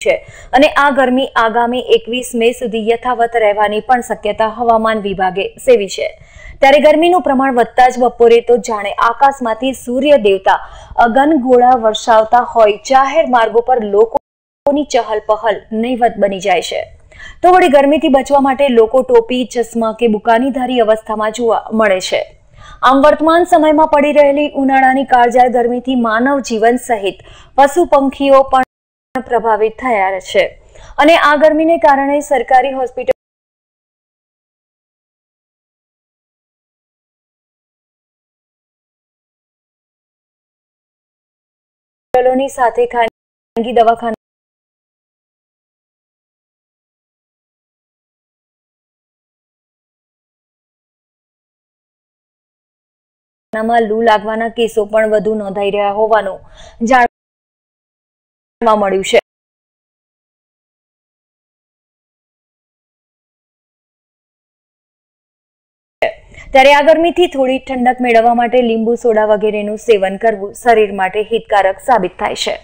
છે. અને આ ગરમી આગામી એકવીસ મે સુધી યથાવત રહેવાની પણ શક્યતા હવામાન વિભાગે સેવી છે. ત્યારે ગરમીનું પ્રમાણ વધતા જ બપોરે તો જાણે આકાશમાંથી સૂર્ય દેવતા અગનગોળા વરસાવતા હોય, જાહેર માર્ગો પર લોકોની ચહલપહલ નહીવત બની જાય છે. તો વળી ગરમીથી બચવા માટે લોકો ટોપી, ચશ્મા કે બુકાનીધારી અવસ્થામાં જોવા મળે છે. આમ વર્તમાન સમયમાં પડી રહેલી ઉનાળાની કાળજાળ ગરમીથી માનવ જીવન સહિત પશુ પંખીઓ પણ પ્રભાવિત થયા છે. અને આ ગરમીને કારણે સરકારી હોસ્પિટલ લૂ લાગવાના કેસો પણ વધુ નોંધાઈ રહ્યા હોવાનું જાણવા મળ્યું છે. ત્યારે આ ગરમીથી થોડી ઠંડક મેળવવા માટે લીંબુ સોડા વગેરેનું સેવન કરવું શરીર માટે હિતકારક સાબિત થાય છે.